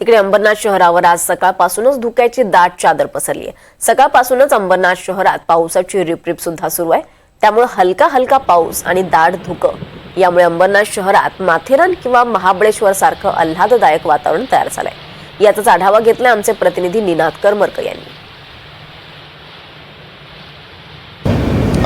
तिकडे अंबरनाथ शहरावर आज सकाळपासूनच धुक्याची दाट चादर पसरली आहे. सकाळपासूनच अंबरनाथ शहरात पावसाची रिपरिप सुद्धा सुरू आहे. त्यामुळे हलका हलका पाऊस आणि दाट धुकं यामुळे अंबरनाथ शहरात माथेरान किंवा महाबळेश्वर सारखं आल्हाददायक वातावरण तयार झालंय. याचाच आढावा घेतलाय आमचे प्रतिनिधी निनाद करमरकर यांनी.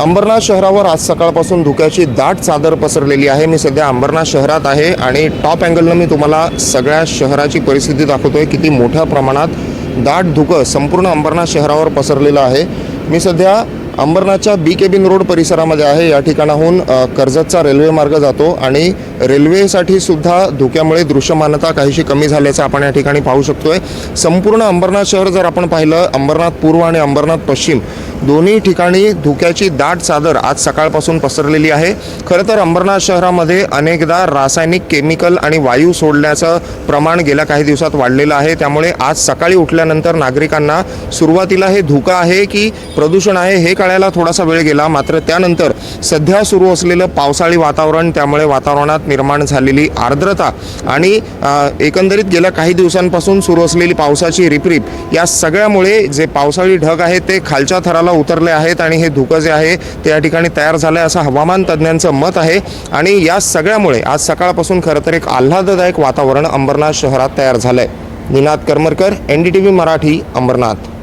अंबरनाथ शहरावर आज सकाळपासून धुक्याची दाट चादर पसरलेली आहे. मी सध्या अंबरनाथ शहरात आहे आणि टॉप अँगलनं मी तुम्हाला सगळ्या शहराची परिस्थिती दाखवतोय. किती मोठ्या प्रमाणात दाट धुकं संपूर्ण अंबरनाथ शहरावर पसरलेलं आहे. मी सध्या अंबरनाथच्या बी केबिन रोड परिसरामध्ये आहे. या ठिकाणाहून कर्जतचा रेल्वे मार्ग जातो आणि रेल्वेसाठी सुद्धा धुक्यामुळे दृश्यमानता काहीशी कमी झाल्याचं आपण या ठिकाणी पाहू शकतोय. संपूर्ण अंबरनाथ शहर जर आपण पाहिलं अंबरनाथ पूर्व आणि अंबरनाथ पश्चिम दोन्ही ठिकाणी धुक्याची दाट चादर आज सकाळपासून पसरलेली आहे. खरं तर अंबरनाथ शहरामध्ये अनेकदा रासायनिक केमिकल आणि वायू सोडण्याचं प्रमाण गेल्या काही दिवसात वाढलेलं आहे. त्यामुळे आज सकाळी उठल्यानंतर नागरिकांना सुरुवातीला हे धुकं आहे की प्रदूषण आहे हे कळायला थोडासा वेळ गेला. मात्र त्यानंतर सध्या सुरू असलेलं पावसाळी वातावरण त्यामुळे वातावरणात निर्माण झालेली आर्द्रता आणि एकंदरीत गेल्या काही दिवसांपासून सुरू असलेली पावसाची रिपरिप या सगळ्यामुळे जे पावसाळी ढग आहे ते खालच्या थराला उतरले आहेत आणि हे धुकं जे आहे ते या ठिकाणी तयार झालं आहे असं हवामान तज्ज्ञांचं मत आहे. आणि या सगळ्यामुळे आज सकाळपासून खरं तर एक आल्हाददायक वातावरण अंबरनाथ शहरात तयार झालं आहे Ninad Karmarkar N D T V Marathi Ambernath.